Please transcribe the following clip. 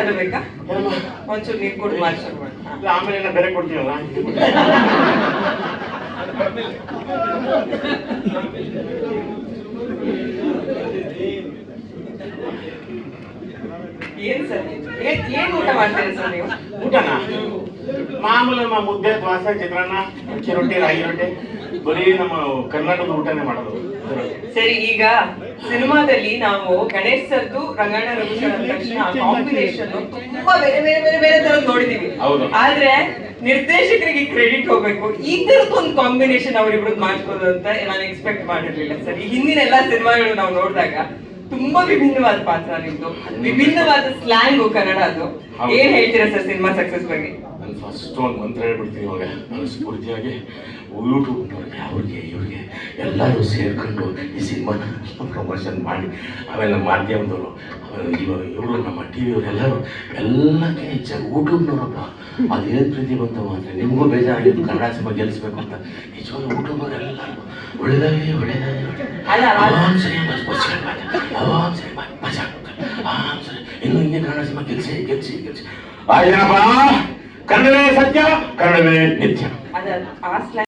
ಏನಾದ್ರು ಬೇಕಾ? ಒಂಚೂರು ನೀರು ಕುಡಿದು ಮಾಡಿ ಶುರು ಮಾಡಿ ಹಾ. ಆಮೇಲೆ ಎಲ್ಲ ಬೇರೆ ಕೊಡ್ತೀವಲ್ಲ ಏನ್ ಸರ್ ಏನ್ ಊಟ ಮಾಡ್ತೀರಿ ಸರ್ ನೀವು? ಊಟನಾ? ಮಾಮೂಲಿ ನಮ್ಮ ಮುದ್ದೆ ದ್ವಾಸೆ ಚಿತ್ರಾನ್ನ ಅಕ್ಕಿ ರೊಟ್ಟಿ ರಾಗಿ ರೊಟ್ಟಿ ಬರೀ ನಮ್ಮ ಕರ್ನಾಟಕದ ಊಟನೇ ಮಾಡೋದು. ಸರಿ ಈಗ ಸಿನಿಮಾದಲ್ಲಿ ನಾವು ಗಣೇಶ್ ಸರ್ದು ರಂಗಣ್ಣ ರಘು ಸರ್ ಅಂದ ತಕ್ಷಣ ಕಾಂಬಿನೇಷನ್ ತುಂಬಾ ಬೇರೆ ಬೇರೆ ಬೇರೆ ಬೇರೆ ತರದ್ ನೋಡಿದೀವಿ. ಆದ್ರೆ ನಿರ್ದೇಶಕರಿಗೆ ಕ್ರೆಡಿಟ್ ಹೋಗ್ಬೇಕು. ಈ ತರದ್ ಒಂದು ಕಾಂಬಿನೇಷನ್ ಅವರಿಬ್ರದ್ ಮಾಡ್ಬೋದು ಅಂತ ನಾನು ಎಕ್ಸ್ಪೆಕ್ಟ್ ಮಾಡಿರ್ಲಿಲ್ಲ. ಸರ್ ಈ ಹಿಂದಿನ ಎಲ್ಲಾ ಸಿನಿಮಾಗಳು ನಾವು ನೋಡಿದಾಗ ತುಂಬಾ ವಿಭಿನ್ನವಾದ ಪಾತ್ರ ನಿಮ್ದು. ವಿಭಿನ್ನವಾದ ಸ್ಲ್ಯಾಂಗು ಕನ್ನಡ ಅದು. ಏನ್ ಹೇಳ್ತೀರಾ ಸರ್ ಸಿನಿಮಾ ಸಕ್ಸಸ್ ಬಗ್ಗೆ? ನಾನು ಫಸ್ಟ್ ಒಂದು ಮಂತ್ರ ಹೇಳ್ಬಿಡ್ತೀನಿ ಇವಾಗ. ನಾನು ಸ್ಫೂರ್ತಿಯಾಗಿ ಯೂಟ್ಯೂಬ್ನವ್ರಿಗೆ ಅವ್ರಿಗೆ, ಇವ್ರಿಗೆ ಎಲ್ಲರೂ ಸೇರ್ಕೊಂಡು ಈ ಸಿನಿಮಾನ ಪ್ರಮೋಷನ್ ಮಾಡಿ, ಆಮೇಲೆ ನಮ್ಮ ಮಾಧ್ಯಮದವರು, ಆಮೇಲೆ ಇವ- ಇವರು ನಮ್ಮ ಟಿ ವಿಯವರೆಲ್ಲರೂ ಎಲ್ಲಕ್ಕೆ ಹೆಚ್ಚಾಗಿ ಯೂಟ್ಯೂಬ್ನವರಪ್ಪ ಅದೇನು ಪ್ರೀತಿ ಬಂತವ ಅಂದರೆ ನಿಮಗೂ ಬೇಜಾರಾಗಿದ್ದು ಕನ್ನಡ ಸಿನಿಮಾ ಗೆಲ್ಲಿಸ್ಬೇಕು ಅಂತ. ನಿಜವಾಗ್ಲೂ ಯೂಟ್ಯೂಬವರೆಲ್ಲರೂ ಒಳ್ಳೆದಾಗಿ ಒಳ್ಳೆದಾಗಿ ಅಲ್ಲ. ಆರಾಮ್ ಮಜಾ ಇನ್ನು ಹಿಂಗೆ ಕನ್ನಡ ಸಿನಿಮಾ ಗೆಲ್ಸಿ ಗೆಲ್ಸಿ ಗೆಲ್ಸಿ. ಆಯ್ತಪ್ಪ ಕನ್ನಡವೇ ಸತ್ಯ ಕನ್ನಡವೇ ನಿತ್ಯ ಅದ ಆ ಸ್ಲ್ಯಾಂಗ್